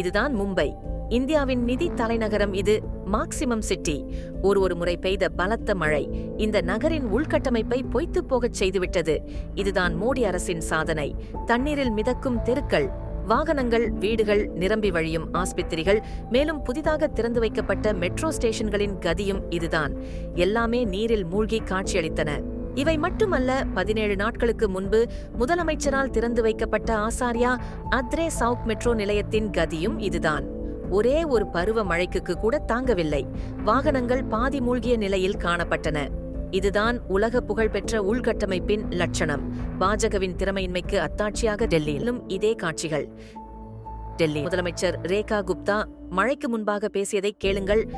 இதுதான் மும்பை. இந்தியாவின் நிதி தலைநகரம் இது மாக்சிமம் சிட்டி ஒரு ஒரு முறை பெய்த பலத்த மழை. இந்த நகரின் உள்கட்டமைப்பை பொய்த்துப் போகச் செய்துவிட்டது. இதுதான் மோடி அரசின் சாதனை. தண்ணீரில் மிதக்கும் தெருக்கள் வாகனங்கள் வீடுகள் நிரம்பி வழியும் ஆஸ்பத்திரிகள் மேலும் புதிதாக திறந்து வைக்கப்பட்ட மெட்ரோ ஸ்டேஷன்களின் கதியும் இதுதான். எல்லாமே நீரில் மூழ்கி காட்சியளித்தன. இவை மட்டுமல்ல பதினேழு நாட்களுக்கு முன்பு முதலமைச்சரால் திறந்து வைக்கப்பட்ட ஆசாரியா அத்ரே சவுக் மெட்ரோ நிலையத்தின் கதியும் இதுதான். ஒரே ஒரு பருவ மழைக்கு கூட தாங்கவில்லை. வாகனங்கள் பாதி மூழ்கிய நிலையில் காணப்பட்டன. இதுதான் உலக புகழ்பெற்ற உள்கட்டமைப்பின் லட்சணம். பாஜகவின் திறமையின்மைக்கு அத்தாட்சியாக டெல்லியிலும் இதே காட்சிகள். டெல்லி முதலமைச்சர் ரேகா குப்தா மழைக்கு முன்பாக பேசியதை கேளுங்கள்.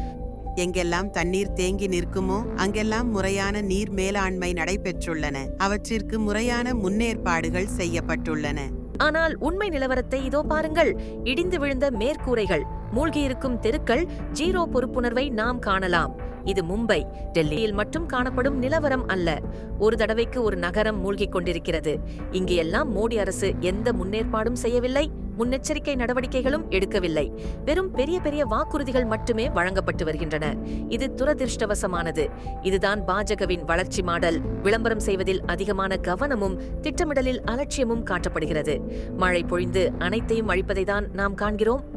எங்கெல்லாம் தண்ணீர் தேங்கி நிற்குமோ அங்கெல்லாம் முறையான நீர் மேலாண்மை நடைபெற்றுள்ளன. அவற்றிற்கு முறையான முன்னேற்பாடுகள் செய்யப்பட்டுள்ளன. ஆனால் உண்மை நிலவரத்தை இதோ பாருங்கள். இடிந்து விழுந்த மேற்கூரைகள் மூழ்கியிருக்கும் தெருக்கள் ஜீரோ பொறுப்புணர்வை நாம் காணலாம். இது மும்பை. டெல்லியில் மட்டும் காணப்படும் நிலவரம் அல்ல. ஒரு தடவைக்கு ஒரு நகரம் மூழ்கிக் கொண்டிருக்கிறது. இங்கு எல்லாம் மோடி அரசு எந்த முன்னேற்பாடும் செய்யவில்லை முன்னெச்சரிக்கை நடவடிக்கைகளும் எடுக்கவில்லை. வெறும் பெரிய பெரிய வாக்குறுதிகள் மட்டுமே வழங்கப்பட்டு வருகின்றன. இது துரதிர்ஷ்டவசமானது. இதுதான் பாஜகவின் வளர்ச்சி மாடல். விளம்பரம் செய்வதில் அதிகமான கவனமும் திட்டமிடலில் அலட்சியமும் காட்டப்படுகிறது. மழை பொழிந்து அனைத்தையும் அழிப்பதை தான் நாம் காண்கிறோம்.